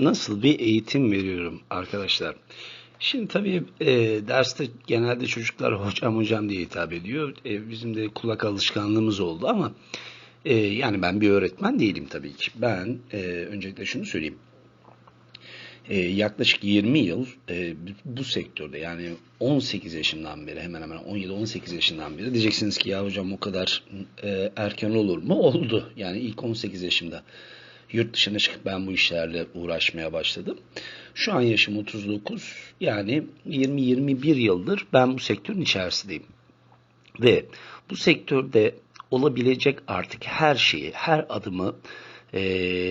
nasıl bir eğitim veriyorum arkadaşlar? Şimdi tabii e, derste genelde çocuklar hocam hocam diye hitap ediyor. E, bizim de kulak alışkanlığımız oldu ama e, yani ben bir öğretmen değilim tabii ki. Ben e, öncelikle şunu söyleyeyim. E, yaklaşık 20 yıl e, bu sektörde yani 18 yaşından beri hemen hemen 17-18 yaşından beri diyeceksiniz ki ya hocam o kadar e, erken olur mu? Oldu. Yani ilk 18 yaşımda yurt dışına çıkıp ben bu işlerle uğraşmaya başladım. Şu an yaşım 39 yani 20-21 yıldır ben bu sektörün içerisindeyim. Ve bu sektörde olabilecek artık her şeyi, her adımı e,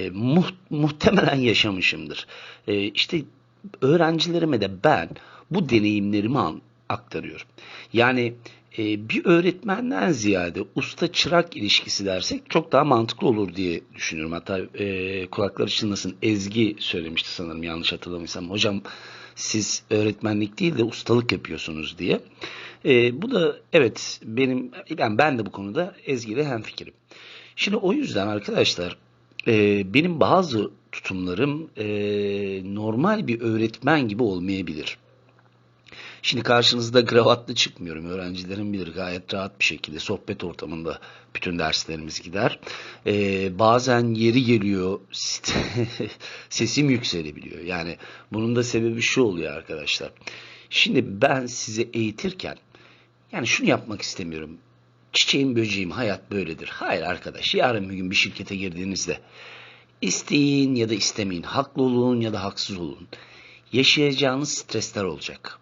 muht- muhtemelen yaşamışımdır. E, işte öğrencilerime de ben bu deneyimlerimi aktarıyorum. Yani e, bir öğretmenden ziyade usta çırak ilişkisi dersek çok daha mantıklı olur diye düşünüyorum. Hatta e, kulakları çınlasın Ezgi söylemişti sanırım yanlış hatırlamıyorsam. Hocam siz öğretmenlik değil de ustalık yapıyorsunuz diye. E, bu da evet benim ben ben de bu konuda Ezgi ile hemfikirim. Şimdi o yüzden arkadaşlar e, benim bazı tutumlarım e, normal bir öğretmen gibi olmayabilir. Şimdi karşınızda kravatlı çıkmıyorum. Öğrencilerim bilir gayet rahat bir şekilde sohbet ortamında bütün derslerimiz gider. Ee, bazen yeri geliyor sesim yükselebiliyor. Yani bunun da sebebi şu oluyor arkadaşlar. Şimdi ben size eğitirken yani şunu yapmak istemiyorum. Çiçeğim böceğim hayat böyledir. Hayır arkadaş yarın bir gün bir şirkete girdiğinizde isteyin ya da istemeyin. Haklı olun ya da haksız olun. Yaşayacağınız stresler olacak.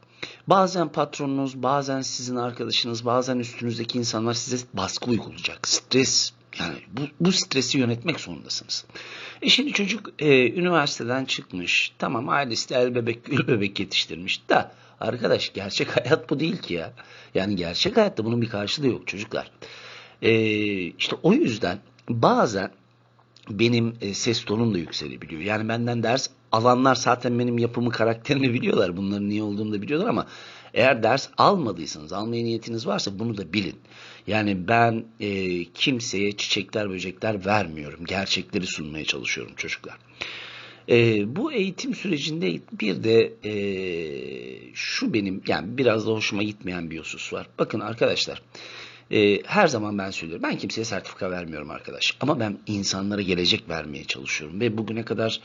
Bazen patronunuz, bazen sizin arkadaşınız, bazen üstünüzdeki insanlar size baskı uygulayacak. Stres yani bu, bu stresi yönetmek zorundasınız. E şimdi çocuk e, üniversiteden çıkmış. Tamam ailesi de el bebek gül bebek yetiştirmiş. Da arkadaş gerçek hayat bu değil ki ya. Yani gerçek hayatta bunun bir karşılığı yok çocuklar. E, işte o yüzden bazen benim e, ses tonum da yükselebiliyor. Yani benden ders alanlar zaten benim yapımı karakterimi biliyorlar. Bunların niye olduğunu da biliyorlar ama eğer ders almadıysanız, almaya niyetiniz varsa bunu da bilin. Yani ben e, kimseye çiçekler, böcekler vermiyorum. Gerçekleri sunmaya çalışıyorum çocuklar. E, bu eğitim sürecinde bir de e, şu benim yani biraz da hoşuma gitmeyen bir husus var. Bakın arkadaşlar e, her zaman ben söylüyorum. Ben kimseye sertifika vermiyorum arkadaş. Ama ben insanlara gelecek vermeye çalışıyorum. Ve bugüne kadar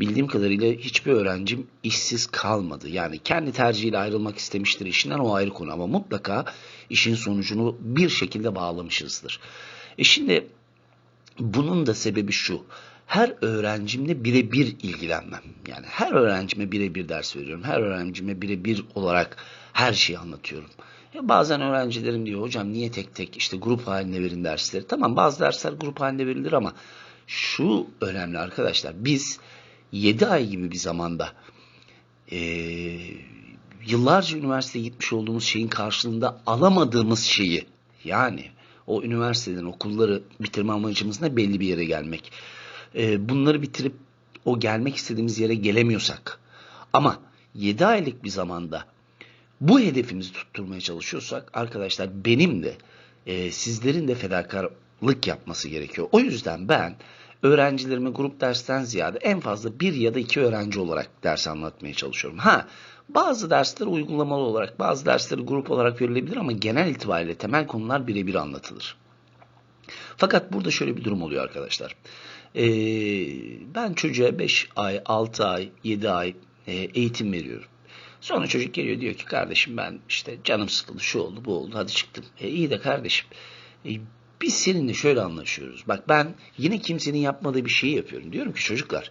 bildiğim kadarıyla hiçbir öğrencim işsiz kalmadı. Yani kendi tercihiyle ayrılmak istemiştir işinden o ayrı konu. Ama mutlaka işin sonucunu bir şekilde bağlamışızdır. E şimdi bunun da sebebi şu. Her öğrencimle birebir ilgilenmem. Yani her öğrencime birebir ders veriyorum. Her öğrencime birebir olarak her şeyi anlatıyorum. Ya bazen öğrencilerim diyor hocam niye tek tek işte grup halinde verin dersleri. Tamam bazı dersler grup halinde verilir ama şu önemli arkadaşlar. Biz 7 ay gibi bir zamanda e, yıllarca üniversiteye gitmiş olduğumuz şeyin karşılığında alamadığımız şeyi yani o üniversiteden okulları bitirme amacımız ne belli bir yere gelmek. E, bunları bitirip o gelmek istediğimiz yere gelemiyorsak ama 7 aylık bir zamanda bu hedefimizi tutturmaya çalışıyorsak arkadaşlar benim de e, sizlerin de fedakarlık yapması gerekiyor. O yüzden ben öğrencilerime grup dersten ziyade en fazla bir ya da iki öğrenci olarak ders anlatmaya çalışıyorum. Ha bazı dersler uygulamalı olarak bazı dersleri grup olarak verilebilir ama genel itibariyle temel konular birebir anlatılır. Fakat burada şöyle bir durum oluyor arkadaşlar. Ee, ben çocuğa 5 ay, 6 ay, 7 ay e, eğitim veriyorum. Sonra çocuk geliyor diyor ki kardeşim ben işte canım sıkıldı şu oldu bu oldu hadi çıktım. E, iyi de kardeşim e, biz seninle şöyle anlaşıyoruz. Bak ben yine kimsenin yapmadığı bir şeyi yapıyorum. Diyorum ki çocuklar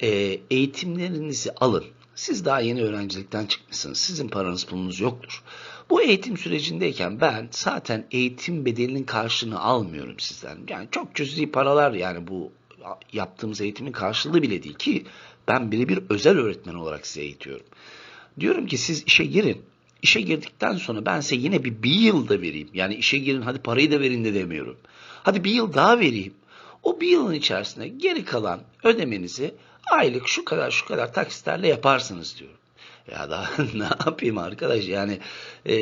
e, eğitimlerinizi alın. Siz daha yeni öğrencilikten çıkmışsınız. Sizin paranız pulunuz yoktur. Bu eğitim sürecindeyken ben zaten eğitim bedelinin karşılığını almıyorum sizden. Yani çok cüzi paralar yani bu yaptığımız eğitimin karşılığı bile değil ki ben birebir özel öğretmen olarak size eğitiyorum. Diyorum ki siz işe girin. İşe girdikten sonra ben size yine bir, bir yıl da vereyim. Yani işe girin hadi parayı da verin de demiyorum. Hadi bir yıl daha vereyim. O bir yılın içerisinde geri kalan ödemenizi aylık şu kadar şu kadar taksitlerle yaparsınız diyorum. Ya da ne yapayım arkadaş yani e,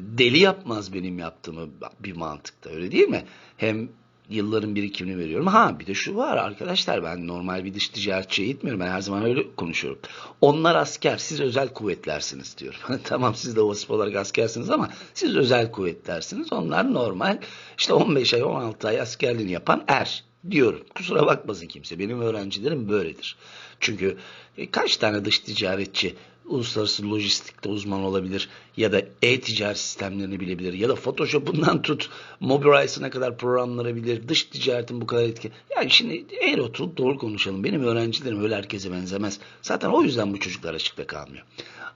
deli yapmaz benim yaptığımı bir mantıkta öyle değil mi? Hem Yılların birikimini veriyorum. Ha bir de şu var arkadaşlar ben normal bir dış ticaretçiye gitmiyorum. Ben her zaman öyle konuşuyorum. Onlar asker siz özel kuvvetlersiniz diyorum. tamam siz de vasıf olarak askersiniz ama siz özel kuvvetlersiniz. Onlar normal işte 15 ay 16 ay askerliğini yapan er diyorum. Kusura bakmasın kimse. Benim öğrencilerim böyledir. Çünkü e, kaç tane dış ticaretçi uluslararası lojistikte uzman olabilir ya da e-ticaret sistemlerini bilebilir ya da Photoshop'undan tut Mobileye'sine kadar programları bilir. Dış ticaretin bu kadar etki. Yani şimdi eğer oturup doğru konuşalım. Benim öğrencilerim öyle herkese benzemez. Zaten o yüzden bu çocuklar açıkta kalmıyor.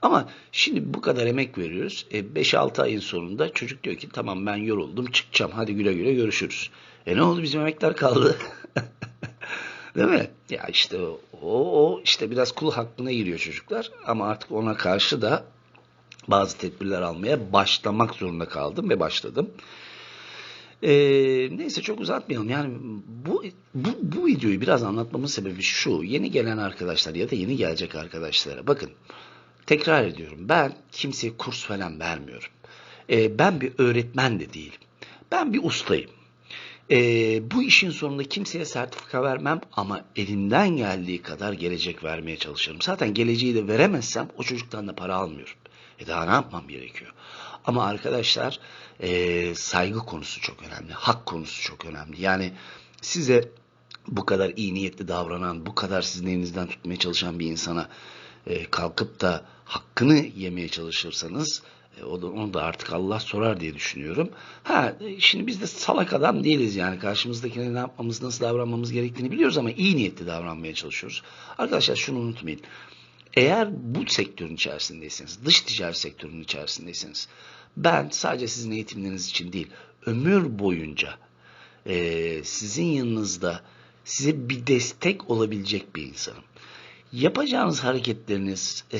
Ama şimdi bu kadar emek veriyoruz. E, 5-6 ayın sonunda çocuk diyor ki tamam ben yoruldum çıkacağım. Hadi güle güle görüşürüz. E ne oldu bizim emekler kaldı. Değil mi? Ya işte o, o işte biraz kul hakkına giriyor çocuklar ama artık ona karşı da bazı tedbirler almaya başlamak zorunda kaldım ve başladım. Ee, neyse çok uzatmayalım. Yani bu, bu, bu videoyu biraz anlatmamın sebebi şu. Yeni gelen arkadaşlar ya da yeni gelecek arkadaşlara bakın tekrar ediyorum. Ben kimseye kurs falan vermiyorum. Ee, ben bir öğretmen de değilim. Ben bir ustayım. Ee, bu işin sonunda kimseye sertifika vermem ama elimden geldiği kadar gelecek vermeye çalışırım. Zaten geleceği de veremezsem o çocuktan da para almıyorum. E daha ne yapmam gerekiyor? Ama arkadaşlar e, saygı konusu çok önemli. Hak konusu çok önemli. Yani size bu kadar iyi niyetli davranan, bu kadar sizin elinizden tutmaya çalışan bir insana e, kalkıp da hakkını yemeye çalışırsanız e, onu da artık Allah sorar diye düşünüyorum. Ha e, şimdi biz de salak adam değiliz yani karşımızdakine ne yapmamız, nasıl davranmamız gerektiğini biliyoruz ama iyi niyetli davranmaya çalışıyoruz. Arkadaşlar şunu unutmayın. Eğer bu sektörün içerisindeyseniz, dış ticaret sektörünün içerisindeyseniz, ben sadece sizin eğitimleriniz için değil, ömür boyunca e, sizin yanınızda size bir destek olabilecek bir insanım. Yapacağınız hareketleriniz, e,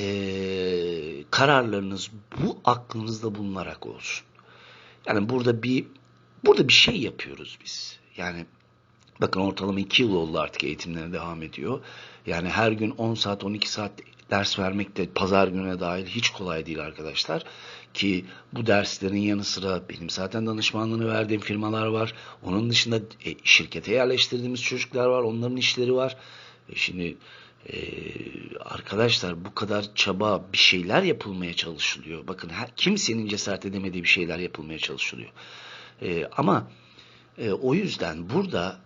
kararlarınız bu aklınızda bulunarak olsun. Yani burada bir burada bir şey yapıyoruz biz. Yani bakın ortalama 2 yıl oldu artık eğitimlerine devam ediyor. Yani her gün 10 saat 12 saat ders vermek de pazar gününe dahil hiç kolay değil arkadaşlar. Ki bu derslerin yanı sıra benim zaten danışmanlığını verdiğim firmalar var. Onun dışında e, şirkete yerleştirdiğimiz çocuklar var. Onların işleri var. E, şimdi ee, arkadaşlar bu kadar çaba bir şeyler yapılmaya çalışılıyor. Bakın her, kimsenin cesaret edemediği bir şeyler yapılmaya çalışılıyor. Ee, ama e, o yüzden burada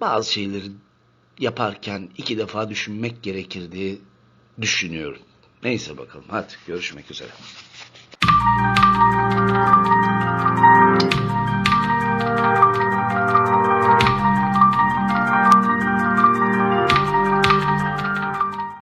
bazı şeyleri yaparken iki defa düşünmek gerekir diye düşünüyorum. Neyse bakalım hadi görüşmek üzere.